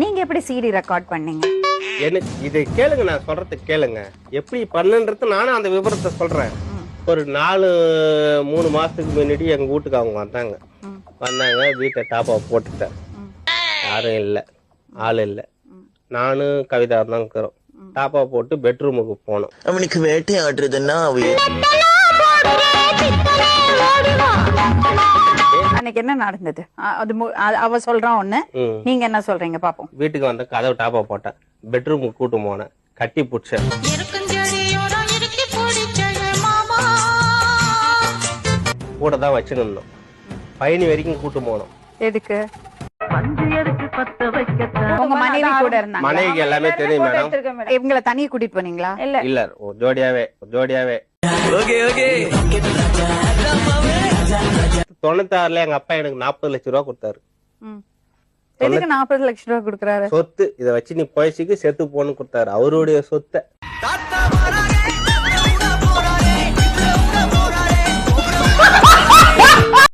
நீங்க எப்படி CD record பண்ணீங்க? எனக்கு இதை கேளுங்க நான் சொல்றதை கேளுங்க. எப்படி பண்ணுன்றது நானும் அந்த விவரத்தை சொல்றேன். ஒரு நாலு மூணு மாசத்துக்கு முன்னாடி எங்க வீட்டுக்கு அவங்க வந்தாங்க. வந்தாங்க வீட்டை டாப்பா போட்டுட்டேன். யாரும் இல்லை ஆள் இல்லை. நானும் கவிதா தான் இருக்கிறோம். டாப்பா போட்டு பெட்ரூமுக்கு போனோம். அவனுக்கு வேட்டையாடுறதுன்னா அவ என்ன நடந்தது? அது அவ சொல்றான் ஒண்ணு. நீங்க என்ன சொல்றீங்க? பாப்போம். வீட்டுக்கு வந்த கதவு டாப்பா போட்டேன். பெட்ரூமுக்கு கூட்டு போனேன். கட்டி பிடிச்சேன். கூட தான் வச்சுன்னு இருந்தோம். பயணி வரைக்கும் கூட்டு போனோம். எதுக்கு? உங்க மனைவி எல்லாமே தெரியும் மேடம் இவங்கள தனியா கூட்டிட்டு போனீங்களா? இல்ல. இல்ல ஒரு ஜோடியாவே ஒரு ஜோடியாவே. தொண்ணூத்தாறுல எங்க அப்பா எனக்கு நாற்பது லட்சம் ரூபா கொடுத்தாரு. எதுக்கு நாற்பது லட்சம் ரூபாய் கொடுக்குறாரு? சொத்து இத வச்சு நீ பழச்சிக்கு செத்து போன்னு கொடுத்தாரு. அவருடைய சொத்தை.